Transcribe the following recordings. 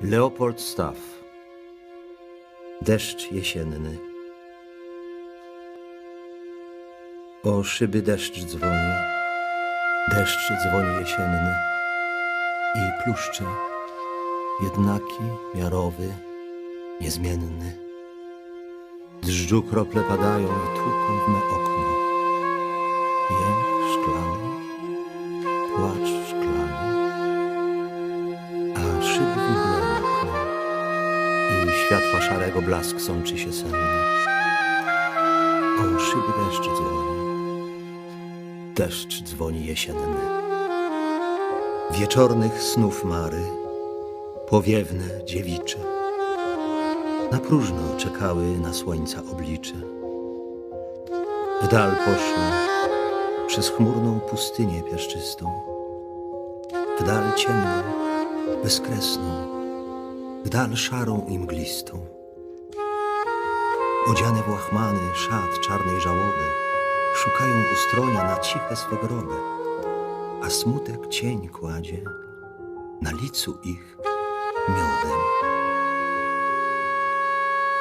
Leopold Staff. Deszcz jesienny. O szyby deszcz dzwoni. Deszcz dzwoni jesienny. I pluszcze Jednaki, miarowy, niezmienny. Dżdżu krople padają i tłuką w me okno. Jęk szklany Płacz szarego blask sączy się senny. O szyby deszcz dzwoni, deszcz dzwoni jesienny. Wieczornych snów mary, powiewne dziewicze, na próżno czekały na słońca oblicze. W dal poszły przez chmurną pustynię piaszczystą, w dal ciemną, bezkresną, w dal szarą i mglistą. Odziane w łachmany szat czarnej żałoby, szukają ustronia na ciche swe groby, a smutek cień kładzie na licu ich miodem.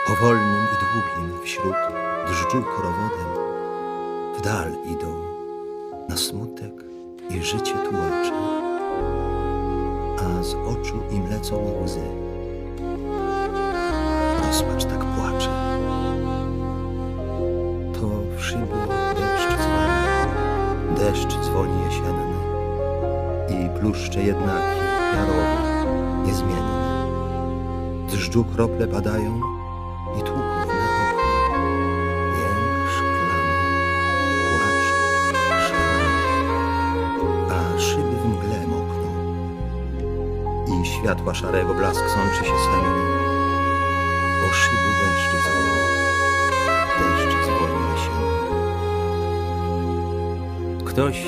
Powolnym i długim wśród drżdżu korowodem, w dal idą na smutek i życie tułacze a z oczu im lecą łzy. Rozpacz tak płacze. Szyby deszcz dzwoni, deszcz dzwoni jesienny i pluszcze jednaki, jarowe, niezmienne. Dżdżu krople padają i tłuką szyby w mgle mokną i światła szarego blask sączy się senny. Ktoś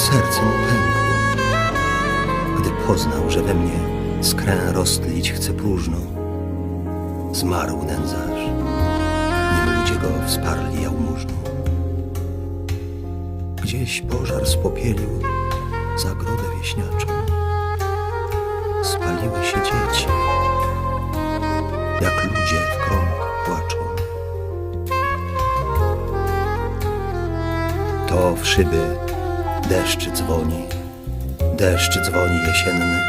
serce mu pękło. Gdy poznał, że we mnie skrę roztlić chce próżno, zmarł nędzarz nim ludzie go wsparli jałmużną. Gdzieś pożar spopielił zagrodę wieśniaczą. Spaliły się dzieci, jak ludzie w krąg płaczą. To w szyby deszcz dzwoni, deszcz dzwoni jesienny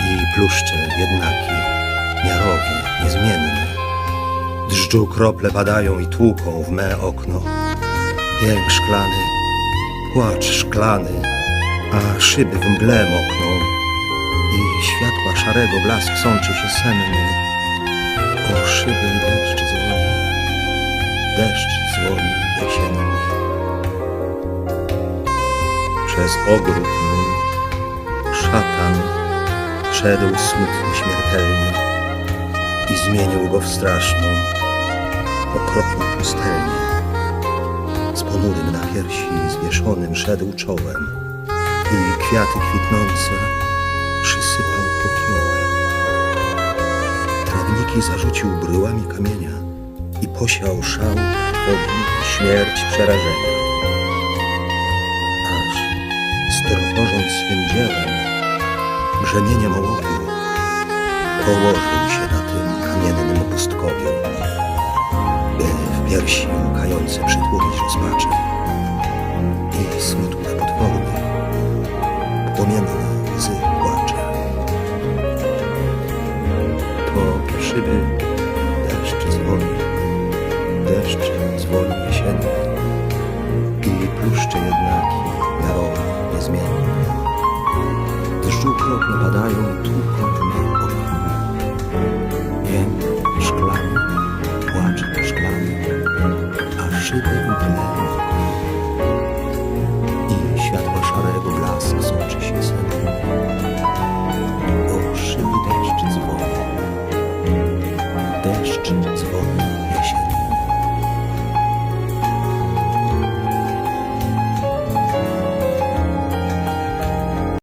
i pluszcze jednaki, miarowy, niezmienny. Dżdżu krople padają i tłuką w me okno. Jęk szklany, płacz szklany, a szyby w mgle mokną i światła szarego blask sączy się senny. O szyby deszcz dzwoni, deszcz dzwoni jesienny. Przez ogród mój szatan szedł smutny śmiertelnie i zmienił go w straszną, okropną pustelnię. Z ponurym na piersi zwieszonym szedł czołem i kwiaty kwitnące przysypał popiołem. Trawniki zarzucił bryłami kamienia i posiał szał, trwogi, śmierć, przerażenia. Strwożąc swym dziełem, brzemieniem ołowiu, położył się na tym kamiennym pustkowiu, by w piersi łkające przytłumić rozpaczę i smutków potwornych płomienne łzy płacze. To szyby deszcz dzwoni, deszcz dzwoni jesienny Deszczu krople padają i tłuką me okno. Jęk szklany, płacz szklany, a szyby mgle.